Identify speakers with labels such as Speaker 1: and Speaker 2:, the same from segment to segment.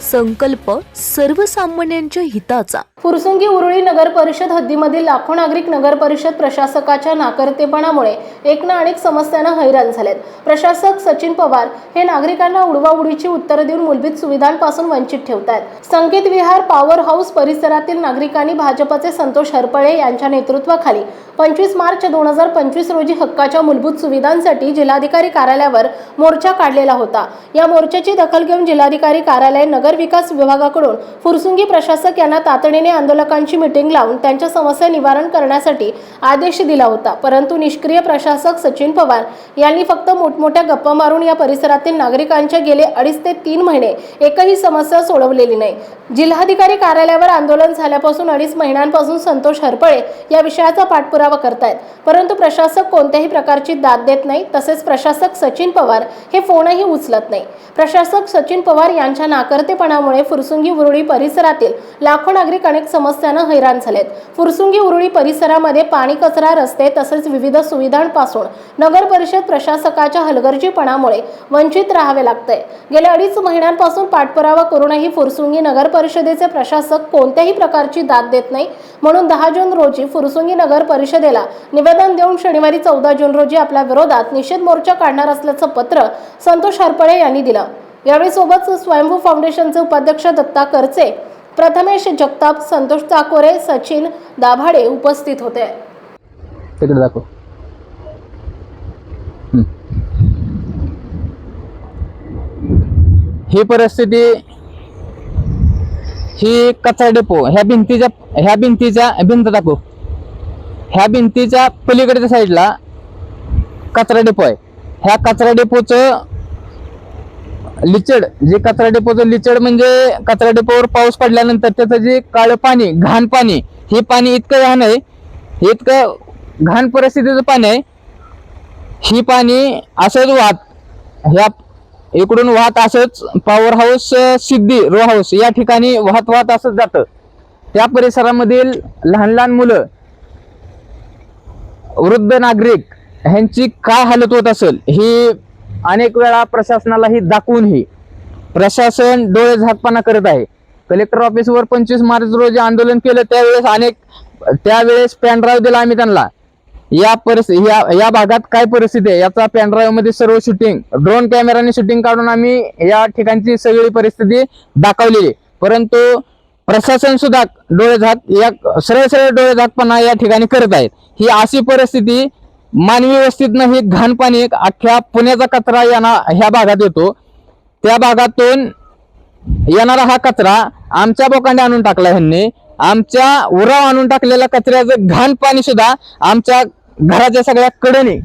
Speaker 1: संकल्प सर्वसामान्यांच्या हिताचा.
Speaker 2: फुरसुंगी उरुळी नगर परिषद हद्दीमधील लाखो नागरिक नगर परिषद प्रशासकाच्या नाकर्तेपणामुळे एक ना अनेक समस्यांना हैराण झालेत. प्रशासक सचिन पवार हे नागरिकांना उडवाउडीची उत्तरं देऊन मूलभूत सुविधांपासून वंचित ठेवतात संकेत विहार पॉवर हाऊस परिसरातील नागरिकांनी भाजपचे संतोष हरपळे यांच्या नेतृत्वाखाली पंचवीस मार्च दोन हजार पंचवीस रोजी हक्काच्या मूलभूत सुविधांसाठी जिल्हाधिकारी कार्यालयावर मोर्चा काढलेला होता. या मोर्चाची दखल घेऊन जिल्हाधिकारी कार्यालय नगर विकास विभागाकडून फुरसुंगी प्रशासक यांना तातडीने आंदोलकांची मिटिंग लावून त्यांच्या समस्या निवारण करण्यासाठी आदेश दिला होता. परंतु निष्क्रिय प्रशासक सचिन पवार यांनी फक्त मोठमोठ्या गप्पा मारून या परिसरातील नागरिकांच्या गेले अडीच ते तीन महिने एकही समस्या सोडवलेली नाही. जिल्हाधिकारी कार्यालयावर आंदोलन झाल्यापासून अडीच महिन्यांपासून संतोष हरपळे या विषयाचा पाठपुरावा करतायत. परंतु प्रशासक कोणत्याही प्रकारची दाद देत नाही तसेच प्रशासक सचिन पवार हे फोनही उचलत नाही. प्रशासक सचिन पवार यांच्या अवैधपणामुळे फुरसुंगी उरुळी परिसरातील लाखो नागरिक अनेक समस्यांना हैराण झालेत. फुरसुंगी उरुळी परिसरामध्ये पाणी कचरा रस्ते तसेच विविध सुविधांपासून नगर परिषद प्रशासकाच्या हलगर्जीपणामुळे वंचित राहावे लागतंय गेल्या अडीच महिन्यांपासून पाठपुरावा करूनही फुरसुंगी नगर परिषदेचे प्रशासक कोणत्याही प्रकारची दाद देत नाही. म्हणून दहा जून रोजी फुरसुंगी नगर परिषदेला निवेदन देऊन शनिवारी चौदा जून रोजी आपल्या विरोधात निषेध मोर्चा काढणार असल्याचं पत्र संतोष हरपळे यांनी दिलं. यावेळी सोबत स्वयंभू फाउंडेशनचे उपाध्यक्ष दत्ता करचे प्रथमेश जगताप संतोष चाकोरे सचिन दाभाडे उपस्थित होते.
Speaker 3: तिकडे दाखव. ही परिस्थिती ही कचरा डेपो ह्या भिंतीच्या ह्या भिंतीच्या भिंत दाखव. ह्या भिंतीच्या पलीकडच्या साईडला कचरा डेपो आहे. ह्या कचरा डेपोचं लिचड जे कचरा डेपोचं लिचड म्हणजे कचरा डेपोवर पाऊस पडल्यानंतर त्याचं जे काळं पाणी घाण पाणी हे पाणी इतकं घाण आहे इतकं घाण परिस्थितीचं पाणी आहे ही पाणी असंच वाहत ह्या इकडून वाहत असंच power house Siddhi row house या ठिकाणी वाहत वाहत असंच जातं. त्या परिसरामधील लहान लहान मुलं वृद्ध नागरिक ह्यांची काय हालत होत असेल ही अनेक वेळा प्रशासनालाही दाखवूनही प्रशासन डोळे झाकपाना करत आहे. कलेक्टर ऑफिसवर पंचवीस मार्च रोजी आंदोलन केलं त्यावेळेस अनेक त्यावेळेस पॅनड्राईव्ह दिला आम्ही त्यांना. या परिस्थिती या या भागात काय परिस्थिती आहे? याचा पॅनड्राईव्हमध्ये मध्ये सर्व शूटिंग ड्रोन कॅमेराने शूटिंग काढून आम्ही या ठिकाणची सगळी परिस्थिती दाखवलेली परंतु प्रशासन सुद्धा डोळे झाक या सरळ सरळ डोळे झाकपणा या ठिकाणी करत आहेत. ही अशी परिस्थिती मानवी वस्तीतनं हे घाण पाणी अख्ख्या पुण्याचा कचरा यांना ह्या भागात येतो. त्या भागातून येणारा हा कचरा आमच्या बोकांडे आणून टाकला ह्यांनी. आमच्या उराव आणून टाकलेल्या कचऱ्याचं घाण पाणी सुद्धा आमच्या घराच्या सगळ्या कडेने.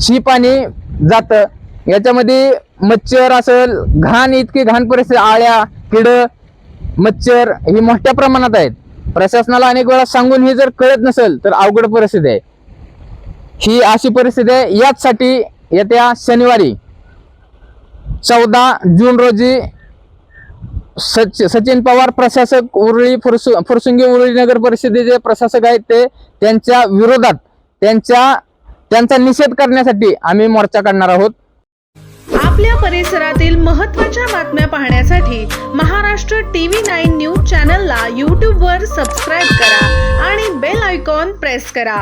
Speaker 3: शी पाणी जात. याच्यामध्ये मच्छर असेल घाण इतकी घाण परिस्थिती आळ्या किड मच्छर ही मोठ्या प्रमाणात आहेत. प्रशासनाला अनेक वेळा सांगून ही जर कळत नसेल तर अवघड परिस्थिती आहे. ही अशी परिस्थिती आहे. याचसाठी येत्या शनिवारी चौदा जून रोजी सच सचिन पवार प्रशासक उरळी फुरसु फुरसुंगी उरळी नगर परिषदेचे प्रशासक आहेत ते त्यांच्या विरोधात त्यांच्या त्यांचा निषेध करण्यासाठी आम्ही मोर्चा काढणार आहोत.
Speaker 4: आपल्या परिसरातील महत्त्वाच्या बातम्या पाहण्यासाठी महाराष्ट्र टीव्ही नाईन न्यूज चॅनलला यूट्यूबवर सबस्क्राईब करा आणि बेल आयकॉन प्रेस करा.